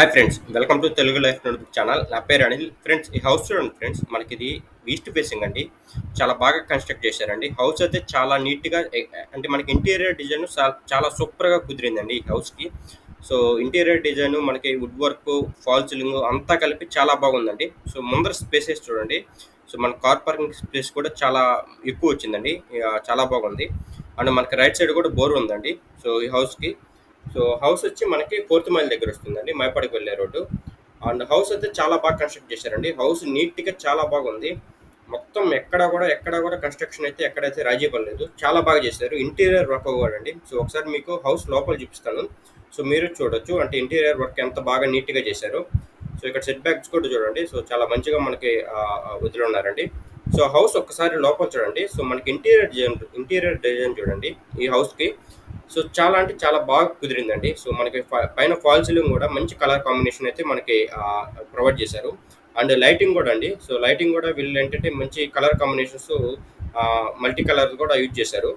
Hi friends welcome to Telugu life notebook channel నా పేరు Anil. Friends ఈ హౌస్ చూడండి ఫ్రెండ్స్ మనకి ఇది ఈస్ట్ ఫేసింగ్ అండి. చాలా బాగా కన్స్ట్రక్ట్ చేశారండి. హౌస్ అయితే చాలా నీట్గా అంటే మనకి ఇంటీరియర్ డిజైన్ చాలా సూపర్గా కుదిరిందండి ఈ హౌస్కి సో ఇంటీరియర్ డిజైన్ మనకి వుడ్ వర్క్ ఫాల్ సీలింగ్ అంతా కలిపి చాలా బాగుందండి. సో ముందర స్పేసెస్ చూడండి. సో మన కార్ పార్కింగ్ స్పేస్ కూడా చాలా ఎక్కువ వచ్చిందండి. చాలా బాగుంది. అండ్ మనకి రైట్ సైడ్ కూడా బోర్ ఉందండి. సో ఈ హౌస్కి సో హౌస్ వచ్చి మనకి ఫోర్త్ మైల్ దగ్గర వస్తుందండి మైపాడికి వెళ్ళే రోడ్డు. అండ్ హౌస్ అయితే చాలా బాగా కన్స్ట్రక్ట్ చేశారండి. హౌస్ నీట్గా చాలా బాగుంది. మొత్తం ఎక్కడ కూడా ఎక్కడ కూడా కన్స్ట్రక్షన్ అయితే ఎక్కడైతే రాజీ పడలేదు చాలా బాగా చేశారు. ఇంటీరియర్ వర్క్ కూడా అండి సో ఒకసారి మీకు హౌస్ లోపల చూపిస్తాను. సో మీరు చూడొచ్చు అంటే ఇంటీరియర్ వర్క్ ఎంత బాగా నీట్గా చేశారు. సో ఇక్కడ సెట్ బ్యాక్స్ కూడా చూడండి. సో చాలా మంచిగా మనకి వదిలి ఉన్నారండి. సో హౌస్ ఒక్కసారి లోపల చూడండి. సో మనకి ఇంటీరియర్ డిజైన్ ఇంటీరియర్ డిజైన్ చూడండి ఈ హౌస్కి. సో చాలా అంటే చాలా బాగా కుదిరిందండి. సో మనకి పైన ఫాల్ సీలింగ్ కూడా మంచి కలర్ కాంబినేషన్ అయితే మనకి ప్రొవైడ్ చేశారు. అండ్ లైటింగ్ కూడా అండి. సో లైటింగ్ కూడా వీళ్ళు ఏంటంటే మంచి కలర్ కాంబినేషన్స్ మల్టీ కలర్ కూడా యూజ్ చేశారు.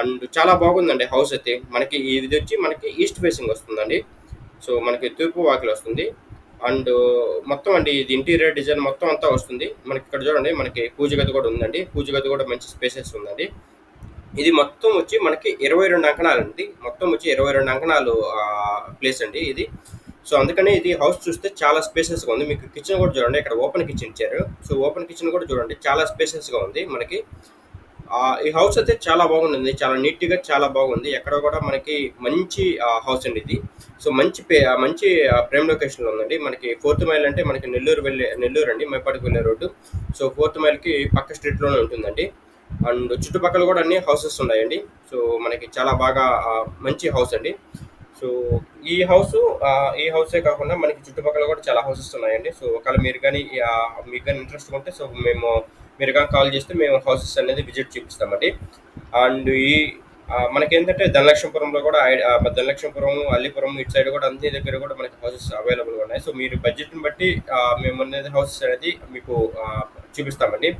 అండ్ చాలా బాగుందండి హౌస్ అయితే. మనకి ఇది వచ్చి మనకి ఈస్ట్ ఫేసింగ్ వస్తుందండి. సో మనకి తూర్పు వాకిలు వస్తుంది. అండ్ మొత్తం అండి ఇది ఇంటీరియర్ డిజైన్ మొత్తం అంతా వస్తుంది. మనకి ఇక్కడ చూడండి మనకి పూజ గది కూడా ఉందండి. పూజ గది కూడా మంచి స్పేసెస్ ఉందండి. ఇది మొత్తం వచ్చి మనకి ఇరవై రెండు అంకణాలు అండి. మొత్తం వచ్చి ఇరవై రెండు అంకణాలు ప్లేస్ అండి ఇది. సో అందుకని ఇది హౌస్ చూస్తే చాలా స్పేసెస్గా ఉంది. మీకు కిచెన్ కూడా చూడండి ఇక్కడ ఓపెన్ కిచెన్ ఇచ్చారు. సో ఓపెన్ కిచెన్ కూడా చూడండి చాలా స్పేసెస్గా ఉంది మనకి. ఈ హౌస్ అయితే చాలా బాగుంది చాలా నీట్గా చాలా బాగుంది. ఎక్కడ కూడా మనకి మంచి హౌస్ అండి ఇది. సో మంచి పే మంచి ప్రేమ్ లొకేషన్లో ఉందండి. మనకి ఫోర్త్ మైల్ అంటే మనకి నెల్లూరు వెళ్ళే నెల్లూరు అండి మేపాటికి వెళ్ళే రోడ్డు. సో ఫోర్త్ మైల్కి పక్క స్ట్రీట్లోనే ఉంటుందండి. అండ్ చుట్టుపక్కల కూడా అన్ని హౌసెస్ ఉన్నాయండి. సో మనకి చాలా బాగా మంచి హౌస్ అండి. సో ఈ హౌస్ ఈ హౌసే కాకుండా మనకి చుట్టుపక్కల కూడా చాలా హౌసెస్ ఉన్నాయండి. సో ఒకవేళ మీరు కానీ మీకు కానీ ఇంట్రెస్ట్ ఉంటే సో మేము మీరు కానీ కాల్ చేస్తే మేము హౌసెస్ అనేది విజిట్ చూపిస్తామండి. అండ్ ఈ మనకి మనకేంటంటే ధనలక్ష్మీపురంలో కూడా ధనలక్ష్మీపురం అల్లిపురం ఇటు సైడ్ కూడా అన్ని దగ్గర కూడా మనకి హౌసెస్ అవైలబుల్గా ఉన్నాయి. సో మీరు బడ్జెట్ని బట్టి మేము అనేది హౌసెస్ అనేది మీకు చూపిస్తామండి.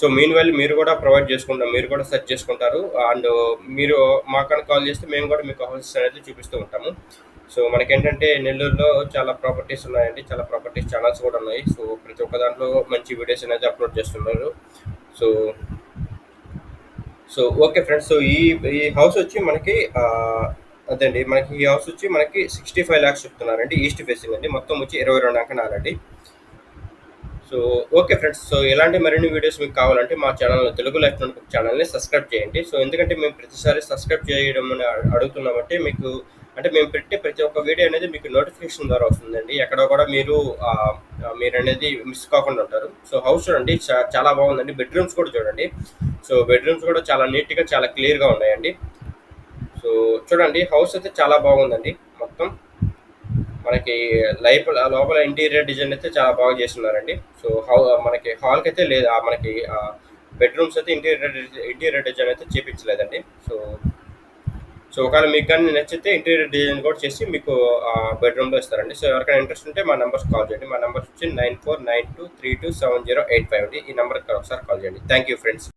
సో మీన్ వైల్ మీరు కూడా ప్రొవైడ్ చేసుకుంటాం మీరు కూడా సెర్చ్ చేసుకుంటారు. అండ్ uh, మీరు మాకన్నా కాల్ చేస్తే మేము కూడా మీకు హౌసెస్ అనేది చూపిస్తూ ఉంటాము. సో మనకేంటంటే నెల్లూరులో చాలా ప్రాపర్టీస్ ఉన్నాయండి. చాలా ప్రాపర్టీస్ ఛానల్స్ కూడా ఉన్నాయి. సో ప్రతి ఒక్క దాంట్లో మంచి వీడియోస్ అనేది అప్లోడ్ చేస్తున్నారు. So so okay friends so ఈ ఈ హౌస్ వచ్చి మనకి అదండి. మనకి ఈ హౌస్ వచ్చి మనకి సిక్స్టీ ఫైవ్ ల్యాక్స్ చెప్తున్నారండి. ఈస్ట్ ఫేసింగ్ అండి. మొత్తం వచ్చి ఇరవై రెండు అంకనాలండి సో ఓకే ఫ్రెండ్స్. సో ఇలాంటి మరిన్ని వీడియోస్ మీకు కావాలంటే మా ఛానల్ తెలుగు లైఫ్ నోట్బుక్ ఛానల్ని సబ్స్క్రైబ్ చేయండి. సో ఎందుకంటే మేము ప్రతిసారి సబ్స్క్రైబ్ చేయడం అని అడుగుతున్నామంటే మీకు అంటే మేము పెట్టే ప్రతి ఒక్క వీడియో అనేది మీకు నోటిఫికేషన్ ద్వారా వస్తుందండి. ఎక్కడ కూడా మీరు మీరు అనేది మిస్ కాకుండా ఉంటారు. సో హౌస్ చూడండి. చా- చాలా బాగుందండి. బెడ్రూమ్స్ కూడా చూడండి. సో బెడ్రూమ్స్ కూడా చాలా నీట్గా చాలా క్లియర్గా ఉన్నాయండి. సో చూడండి. హౌస్ అయితే చాలా బాగుందండి. మొత్తం మనకి లైఫ్ లోపల ఇంటీరియర్ డిజైన్ అయితే చాలా బాగా చేస్తున్నారండి. సో హౌ మనకి హాల్కి అయితే లేదు మనకి బెడ్రూమ్స్ అయితే ఇంటీరియర్ ఇంటీరియర్ డిజైన్ అయితే చేపించలేదండి. సో సో ఒకవేళ మీకు కానీ నచ్చితే ఇంటీరియర్ డిజైన్ కూడా చేసి మీకు బెడ్రూమ్లో ఇస్తారండి. సో ఎవరికైనా ఇంట్రెస్ట్ ఉంటే మా నెంబర్స్ కాల్ చేయండి. మా నెంబర్స్ వచ్చి nine four nine two three two seven zero eight five అండి. ఈ నెంబర్కి ఒకసారి కాల్ చేయండి. Thank you friends.